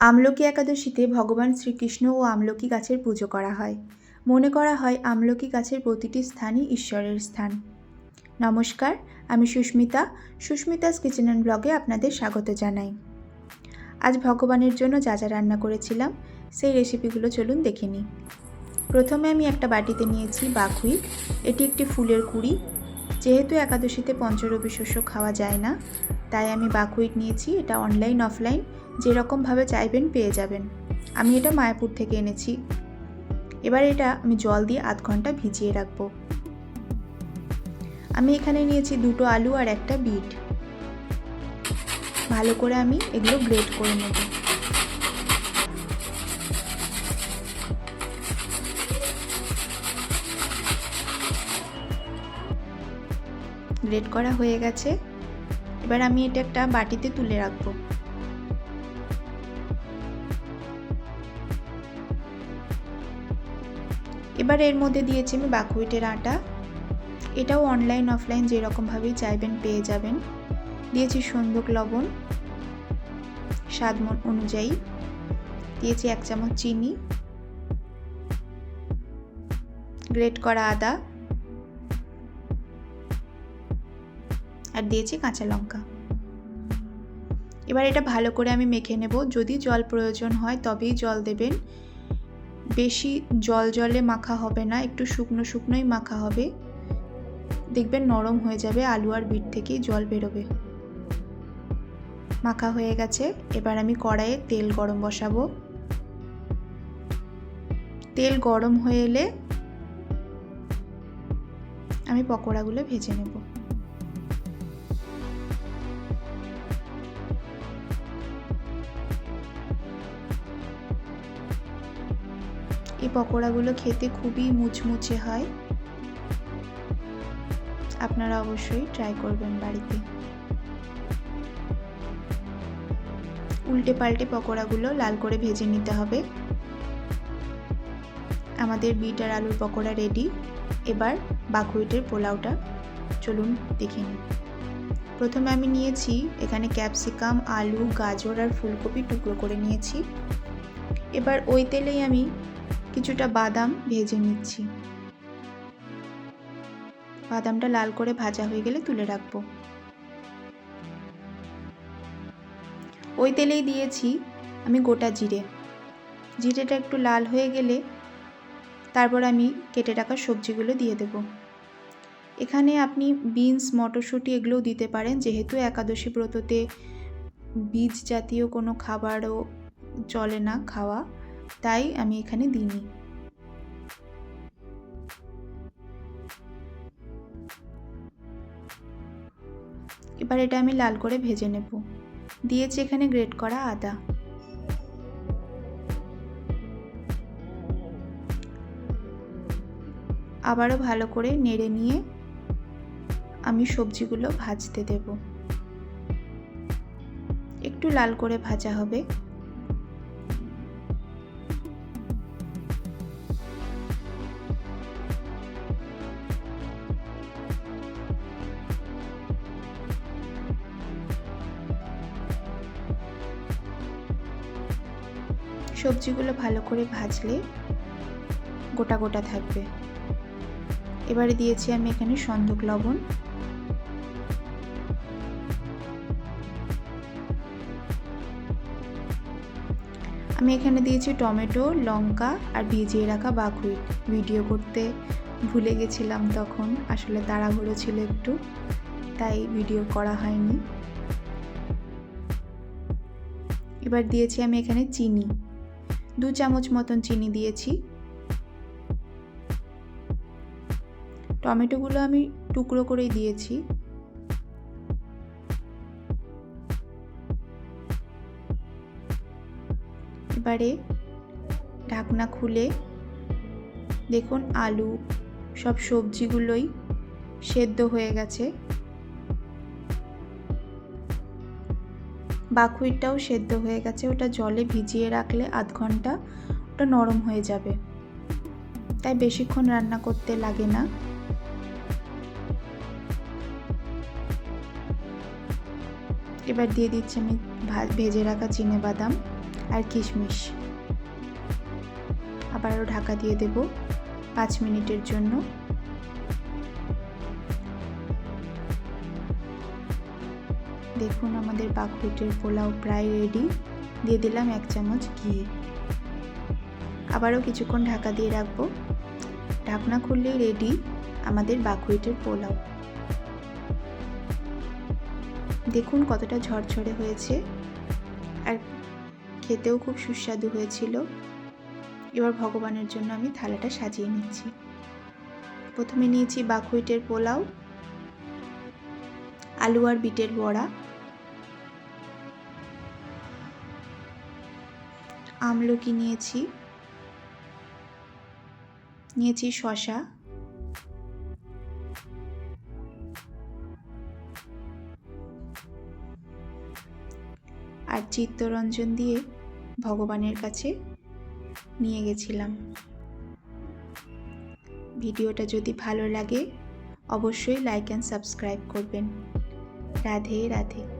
আমলকি একাদশীতে ভগবান শ্রীকৃষ্ণ ও আমলকি গাছের পুজো করা হয়। মনে করা হয় আমলকি গাছের প্রতিটি স্থানই ঈশ্বরের স্থান। নমস্কার, আমি সুস্মিতা, সুস্মিতাস কিচেন অ্যান্ড ব্লগে আপনাদের স্বাগত জানাই। আজ ভগবানের জন্য যা যা রান্না করেছিলাম, সেই রেসিপিগুলো চলুন দেখে নিই। প্রথমে আমি একটা বাটিতে নিয়েছি বাকুইট এটি একটি ফুলের কুড়ি। যেহেতু একাদশীতে পঞ্চরবি শস্য খাওয়া যায় না তাই আমি বাকুইট নিয়েছি, এটা অনলাইন অফলাইন যেরকমভাবে চাইবেন পেয়ে যাবেন। আমি এটা মায়াপুর থেকে এনেছি। এবার এটা আমি জল দিয়ে আধ ঘণ্টা ভিজিয়ে রাখব। আমি এখানে নিয়েছি দুটো আলু আর একটা বিট। ভালো করে আমি এগুলো গ্রেট করে নেব। গ্রেট করা হয়ে গেছে। এবার আমি এটা একটা বাটিতে তুলে রাখব। এবার এর মধ্যে দিয়েছি আমি বাকুইটের আটা। এটাও অনলাইন, অফলাইন যেরকমভাবেই চাইবেন পেয়ে যাবেন। দিয়েছি সন্দুক লবণ, স্বাদ অনুযায়ী। দিয়েছি এক চামচ চিনি। গ্রেট করা আদা। আর দিয়েছি কাঁচা লঙ্কা। এবার এটা ভালো করে আমি মেখে নেব। যদি জল প্রয়োজন হয় তবেই জল দেবেন। বেশি জল জলে মাখা হবে না, একটু শুকনো শুকনোই মাখা হবে। দেখবেন নরম হয়ে যাবে, আলু আর বিট থেকেই জল বেরোবে। মাখা হয়ে গেছে। এবার আমি কড়াইয়ে তেল গরম বসাবো। তেল গরম হয়ে এলে আমি পকোড়াগুলো ভেজে নেব। এই পকোড়াগুলো খেতে খুবই মুচমুচে হয়। আপনারা অবশ্যই ট্রাই করবেন বাড়িতে। উল্টে পাল্টে পকোড়াগুলো লাল করে ভেজে নিতে হবে। আমাদের বিট আর আলুর পকোড়া রেডি এবার বাকুইটের পোলাওটা। চলুন দেখে নিই। প্রথমে আমি নিয়েছি এখানে ক্যাপসিকাম, আলু, গাজর আর ফুলকপি টুকরো করে নিয়েছি। এবার ওই তেলেই আমি কিছুটা বাদাম ভেজে নিচ্ছি। বাদামটা লাল করে ভাজা হয়ে গেলে তুলে রাখব। ওই তেলেই দিয়েছি আমি গোটা জিরে। জিরেটা একটু লাল হয়ে গেলে তারপর আমি কেটে রাখা সবজিগুলো দিয়ে দেব। এখানে আপনি বিনস, মটরশুঁটি এগুলোও দিতে পারেন। যেহেতু একাদশী ব্রততে বীজ জাতীয় কোনো খাবারও চলে না খাওয়া। তাই আমি এখানে দিইনি। এবার এটা আমি লাল করে ভেজে নেব। দিয়েছি এখানে গ্রেট করা আদা। আবারও ভালো করে নেড়ে নিয়ে আমি সবজিগুলো ভাজতে দেব। একটু লাল করে ভাজা হবে। সবজিগুলো ভালো করে ভাজলে গোটা গোটা থাকবে। এবারে দিয়েছি আমি এখানে সন্দুক লবণ। আমি এখানে দিয়েছি টমেটো, লঙ্কা আর ভিজিয়ে রাখা বাকুইট ভিডিও করতে ভুলে গেছিলাম তখন, আসলে তাড়াহুড়ো ছিল একটু, তাই ভিডিও করা হয়নি। এবার দিয়েছি আমি এখানে চিনি। দু চামচ মতন চিনি দিয়েছি। টমেটোগুলো আমি টুকরো করেই দিয়েছি। এবারে ঢাকনা খুলে দেখুন আলু সব সবজিগুলোই সেদ্ধ হয়ে গেছে। বাকুইটটাও সেদ্ধ হয়ে গেছে, ওটা জলে ভিজিয়ে রাখলে আধ ঘণ্টা ওটা নরম হয়ে যাবে। তাই বেশিক্ষণ রান্না করতে লাগে না। এবার দিয়ে দিচ্ছি আমি ভেজে রাখা চিনে বাদাম আর কিশমিশ। আবারও ঢাকা দিয়ে দেব পাঁচ মিনিটের জন্য। দেখুন, আমাদের বাকরুটের পোলাও প্রায় রেডি দিয়ে দিলাম এক চামচ ঘি। আবারও কিছুক্ষণ ঢাকা দিয়ে রাখব। ঢাকনা খুললেই রেডি আমাদের বাকরুটের পোলাও। দেখুন কতটা ঝরঝরে হয়েছে। আর খেতেও খুব সুস্বাদু হয়েছিল। এবার ভগবানের জন্য আমি থালাটা সাজিয়ে নিচ্ছি। প্রথমে নিয়েছি বাকুইটের পোলাও, আলু আর বিটের বড়া। আমলকি নিয়েছি। নিয়েছি শশা। আর চিত্তরঞ্জন দিয়ে ভগবানের কাছে নিয়ে গেছিলাম। ভিডিওটা যদি ভালো লাগে, অবশ্যই লাইক অ্যান্ড সাবস্ক্রাইব করবেন। রাধে রাধে।